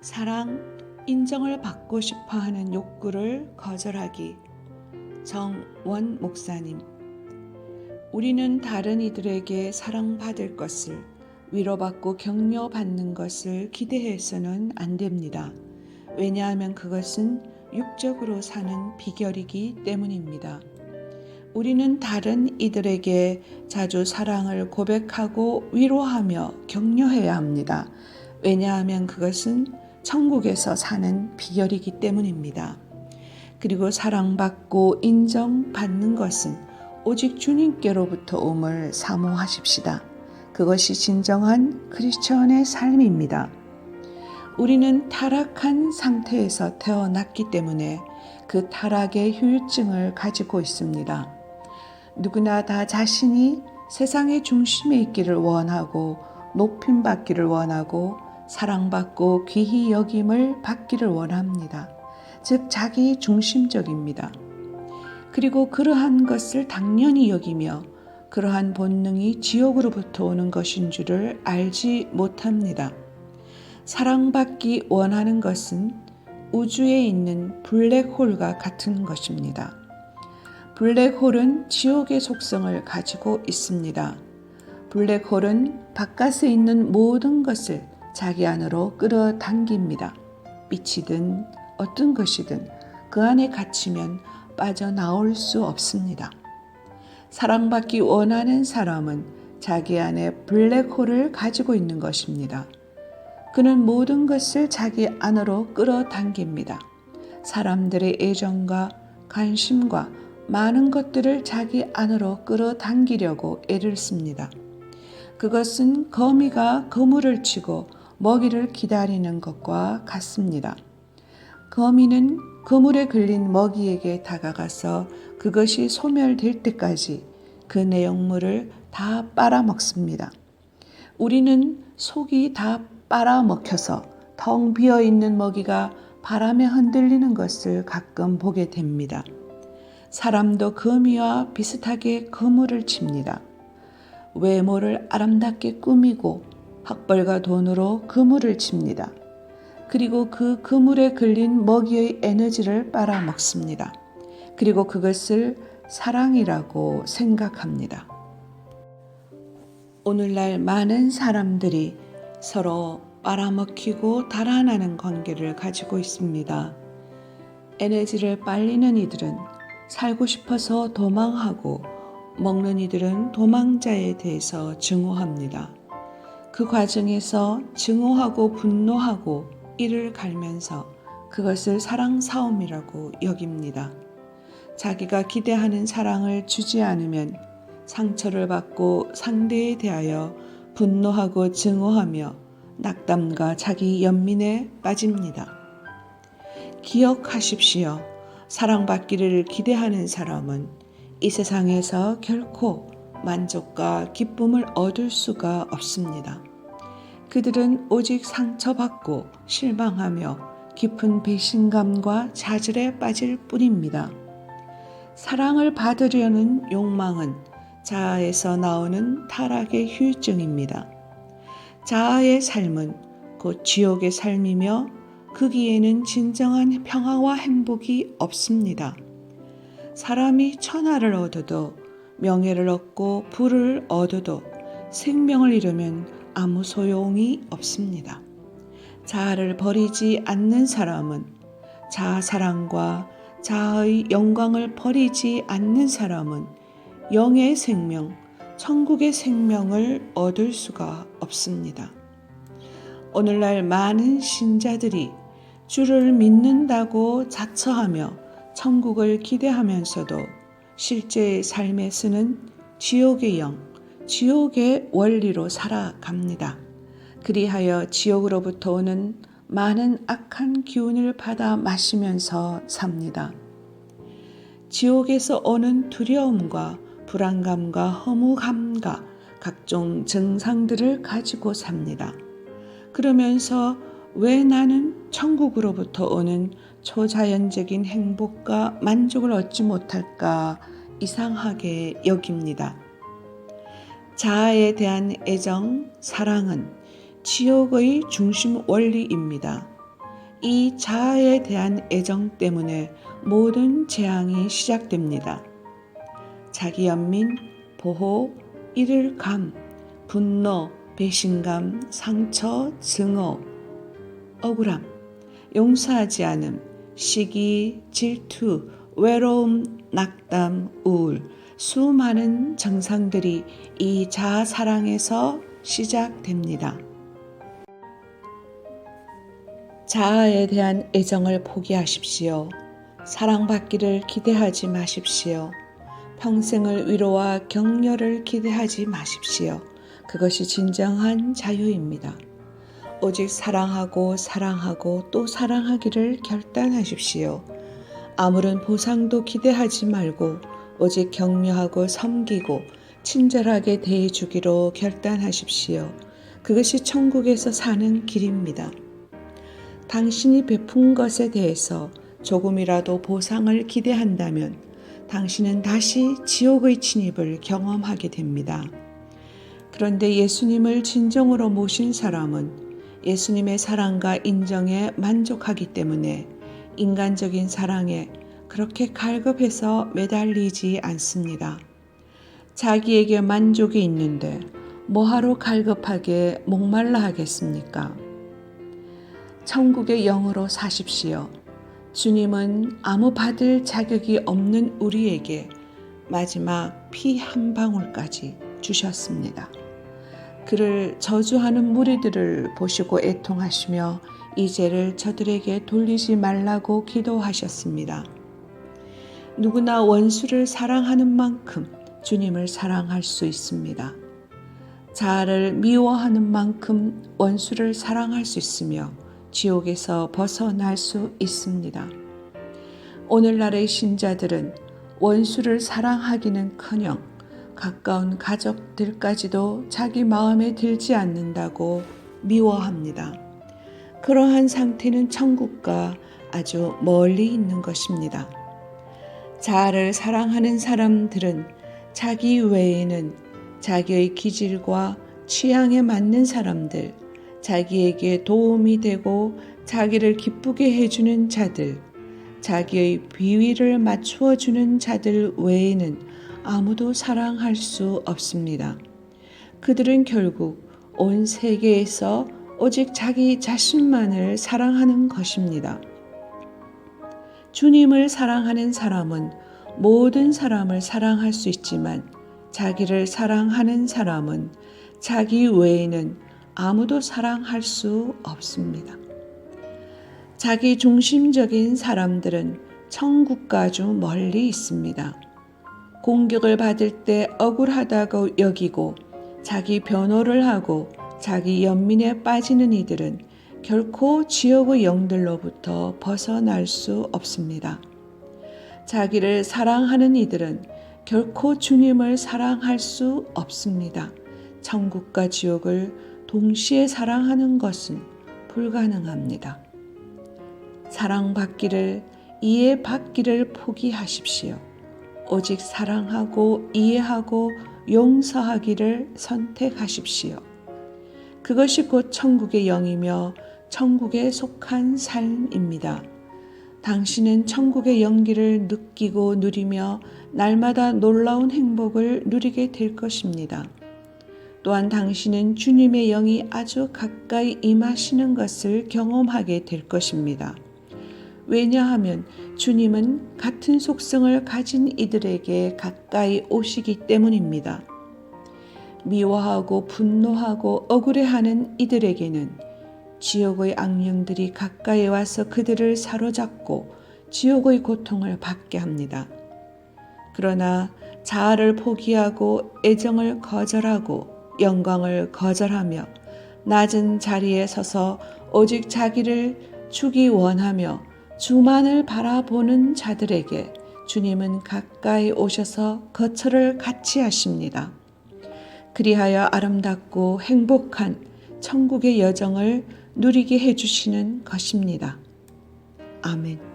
사랑, 인정을 받고 싶어 하는 욕구를 거절하기. 정원 목사님. 우리는 다른 이들에게 사랑받을 것을, 위로받고 격려받는 것을 기대해서는 안 됩니다. 왜냐하면 그것은 육적으로 사는 비결이기 때문입니다. 우리는 다른 이들에게 자주 사랑을 고백하고 위로하며 격려해야 합니다. 왜냐하면 그것은 천국에서 사는 비결이기 때문입니다. 그리고 사랑받고 인정받는 것은 오직 주님께로부터 옴을 사모하십시다. 그것이 진정한 크리스천의 삶입니다. 우리는 타락한 상태에서 태어났기 때문에 그 타락의 후유증을 가지고 있습니다. 누구나 다 자신이 세상의 중심에 있기를 원하고 높임 받기를 원하고 사랑받고 귀히 여김을 받기를 원합니다. 즉 자기 중심적입니다. 그리고 그러한 것을 당연히 여기며 그러한 본능이 지옥으로부터 오는 것인 줄을 알지 못합니다. 사랑받기 원하는 것은 우주에 있는 블랙홀과 같은 것입니다. 블랙홀은 지옥의 속성을 가지고 있습니다. 블랙홀은 바깥에 있는 모든 것을 자기 안으로 끌어당깁니다. 빛이든 어떤 것이든 그 안에 갇히면 빠져나올 수 없습니다. 사랑받기 원하는 사람은 자기 안에 블랙홀을 가지고 있는 것입니다. 그는 모든 것을 자기 안으로 끌어당깁니다. 사람들의 애정과 관심과 많은 것들을 자기 안으로 끌어당기려고 애를 씁니다. 그것은 거미가 그물을 치고 먹이를 기다리는 것과 같습니다. 거미는 그물에 걸린 먹이에게 다가가서 그것이 소멸될 때까지 그 내용물을 다 빨아먹습니다. 우리는 속이 다 빨아먹혀서 텅 비어 있는 먹이가 바람에 흔들리는 것을 가끔 보게 됩니다. 사람도 거미와 비슷하게 그물을 칩니다. 외모를 아름답게 꾸미고 학벌과 돈으로 그물을 칩니다. 그리고 그 그물에 걸린 먹이의 에너지를 빨아먹습니다. 그리고 그것을 사랑이라고 생각합니다. 오늘날 많은 사람들이 서로 빨아먹히고 달아나는 관계를 가지고 있습니다. 에너지를 빨리는 이들은 살고 싶어서 도망하고 먹는 이들은 도망자에 대해서 증오합니다. 그 과정에서 증오하고 분노하고 이를 갈면서 그것을 사랑 싸움이라고 여깁니다. 자기가 기대하는 사랑을 주지 않으면 상처를 받고 상대에 대하여 분노하고 증오하며 낙담과 자기 연민에 빠집니다. 기억하십시오. 사랑받기를 기대하는 사람은 이 세상에서 결코 만족과 기쁨을 얻을 수가 없습니다. 그들은 오직 상처받고 실망하며 깊은 배신감과 좌절에 빠질 뿐입니다. 사랑을 받으려는 욕망은 자아에서 나오는 타락의 후유증입니다. 자아의 삶은 곧 지옥의 삶이며 거기에는 진정한 평화와 행복이 없습니다. 사람이 천하를 얻어도 명예를 얻고 부를 얻어도 생명을 잃으면 아무 소용이 없습니다. 자아를 버리지 않는 사람은 자아 사랑과 자아의 영광을 버리지 않는 사람은 영의 생명, 천국의 생명을 얻을 수가 없습니다. 오늘날 많은 신자들이 주를 믿는다고 자처하며 천국을 기대하면서도 실제 삶에서는 지옥의 영, 지옥의 원리로 살아갑니다. 그리하여 지옥으로부터 오는 많은 악한 기운을 받아 마시면서 삽니다. 지옥에서 오는 두려움과 불안감과 허무함과 각종 증상들을 가지고 삽니다. 그러면서 왜 나는 천국으로부터 오는 초자연적인 행복과 만족을 얻지 못할까 이상하게 여깁니다. 자아에 대한 애정, 사랑은 지옥의 중심 원리입니다. 이 자아에 대한 애정 때문에 모든 재앙이 시작됩니다. 자기 연민, 보호, 잃을 감, 분노, 배신감, 상처, 증오, 억울함, 용서하지 않음, 시기, 질투, 외로움, 낙담, 우울, 수많은 증상들이 이 자아 사랑에서 시작됩니다. 자아에 대한 애정을 포기하십시오. 사랑받기를 기대하지 마십시오. 평생을 위로와 격려를 기대하지 마십시오. 그것이 진정한 자유입니다. 오직 사랑하고 사랑하고 또 사랑하기를 결단하십시오. 아무런 보상도 기대하지 말고 오직 격려하고 섬기고 친절하게 대해주기로 결단하십시오. 그것이 천국에서 사는 길입니다. 당신이 베푼 것에 대해서 조금이라도 보상을 기대한다면 당신은 다시 지옥의 진입을 경험하게 됩니다. 그런데 예수님을 진정으로 모신 사람은 예수님의 사랑과 인정에 만족하기 때문에 인간적인 사랑에 그렇게 갈급해서 매달리지 않습니다. 자기에게 만족이 있는데 뭐하러 갈급하게 목말라 하겠습니까? 천국의 영으로 사십시오. 주님은 아무 받을 자격이 없는 우리에게 마지막 피 한 방울까지 주셨습니다. 그를 저주하는 무리들을 보시고 애통하시며 이 죄를 저들에게 돌리지 말라고 기도하셨습니다. 누구나 원수를 사랑하는 만큼 주님을 사랑할 수 있습니다. 자아를 미워하는 만큼 원수를 사랑할 수 있으며 지옥에서 벗어날 수 있습니다. 오늘날의 신자들은 원수를 사랑하기는 커녕 가까운 가족들까지도 자기 마음에 들지 않는다고 미워합니다. 그러한 상태는 천국과 아주 멀리 있는 것입니다. 자아를 사랑하는 사람들은 자기 외에는 자기의 기질과 취향에 맞는 사람들, 자기에게 도움이 되고 자기를 기쁘게 해주는 자들, 자기의 비위를 맞추어 주는 자들 외에는 아무도 사랑할 수 없습니다. 그들은 결국 온 세계에서 오직 자기 자신만을 사랑하는 것입니다. 주님을 사랑하는 사람은 모든 사람을 사랑할 수 있지만 자기를 사랑하는 사람은 자기 외에는 아무도 사랑할 수 없습니다. 자기 중심적인 사람들은 천국과 아주 멀리 있습니다. 공격을 받을 때 억울하다고 여기고 자기 변호를 하고 자기 연민에 빠지는 이들은 결코 지옥의 영들로부터 벗어날 수 없습니다. 자기를 사랑하는 이들은 결코 주님을 사랑할 수 없습니다. 천국과 지옥을 동시에 사랑하는 것은 불가능합니다. 사랑받기를 이해받기를 포기하십시오. 오직 사랑하고 이해하고 용서하기를 선택하십시오. 그것이 곧 천국의 영이며 천국에 속한 삶입니다. 당신은 천국의 연기를 느끼고 누리며 날마다 놀라운 행복을 누리게 될 것입니다. 또한 당신은 주님의 영이 아주 가까이 임하시는 것을 경험하게 될 것입니다. 왜냐하면 주님은 같은 속성을 가진 이들에게 가까이 오시기 때문입니다. 미워하고 분노하고 억울해하는 이들에게는 지옥의 악령들이 가까이 와서 그들을 사로잡고 지옥의 고통을 받게 합니다. 그러나 자아를 포기하고 애정을 거절하고 영광을 거절하며 낮은 자리에 서서 오직 자기를 주기 원하며 주만을 바라보는 자들에게 주님은 가까이 오셔서 거처를 같이 하십니다. 그리하여 아름답고 행복한 천국의 여정을 누리게 해주시는 것입니다. 아멘.